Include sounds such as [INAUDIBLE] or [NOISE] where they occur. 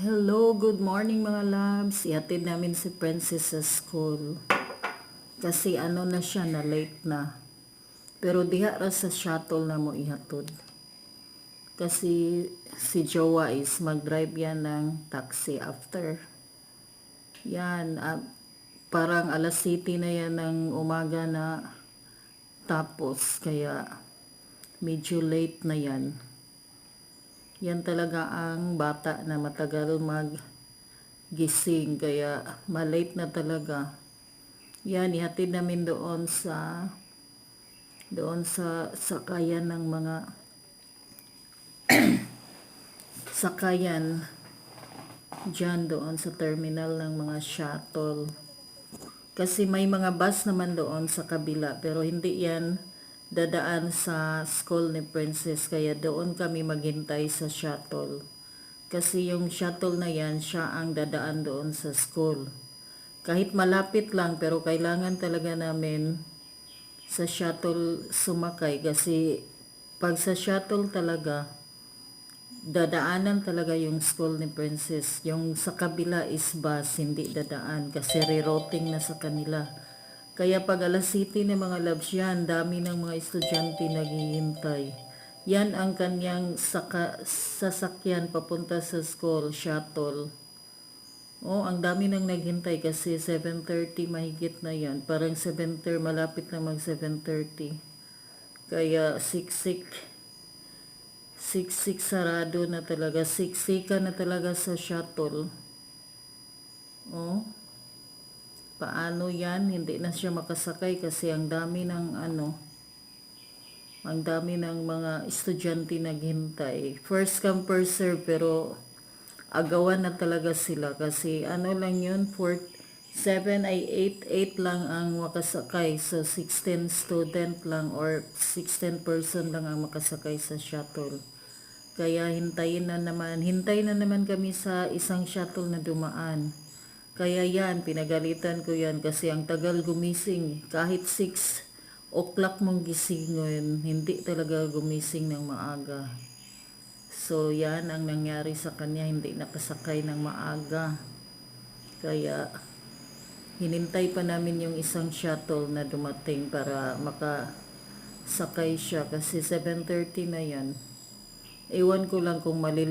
Hello, good morning mga loves. Ihatid namin si Princess sa school. Kasi ano na siya, na late na. Pero diha ra sa shuttle na mo ihatod. Kasi si Jowa is mag-drive yan ng taxi after. Yan, ah, parang alas city na yan ng umaga na tapos. Kaya medyo late na yan. Yan talaga ang bata na matagal mag gising kaya malate na talaga. Yan ihatid namin doon sa doon sa sakayan ng mga [CLEARS THROAT] sakayan dyan doon sa terminal ng mga shuttle. Kasi may mga bus naman doon sa kabila pero hindi yan dadaan sa school ni Princess kaya doon kami maghintay sa shuttle. Kasi yung shuttle na yan, siya ang dadaan doon sa school. Kahit malapit lang pero kailangan talaga namin sa shuttle sumakay kasi pag sa shuttle talaga dadaanan talaga yung school ni Princess. Yung sa kabila is bus, hindi dadaan kasi rerouting na sa kanila. Kaya pag alas city ng mga labs yan, dami ng mga estudyante naghihintay. Yan ang kanyang saka, sasakyan papunta sa school, shuttle. Oh, ang dami nang naghintay kasi 7.30 mahigit na yan. Parang 7.30, malapit na mag 7.30. Kaya siksik, siksik sarado na talaga. Siksika na talaga sa shuttle. Oh, paano yan? Hindi na siya makasakay kasi ang dami ng ano, ang dami ng mga estudyante naghintay. First come, first serve, pero agawan na talaga sila kasi ano lang yun, 4, 7 ay 8, 8 lang ang makasakay. So 16 student lang or 16 person lang ang makasakay sa shuttle. Kaya hintayin na naman, hintay na naman kami sa isang shuttle na dumaan. Kaya yan, pinagalitan ko yan kasi ang tagal gumising. Kahit 6 o'clock mong gisingon, hindi talaga gumising ng maaga. So yan ang nangyari sa kanya, hindi nakasakay ng maaga. Kaya hinintay pa namin yung isang shuttle na dumating para makasakay siya kasi 7.30 na yan. Ewan ko lang kung malilate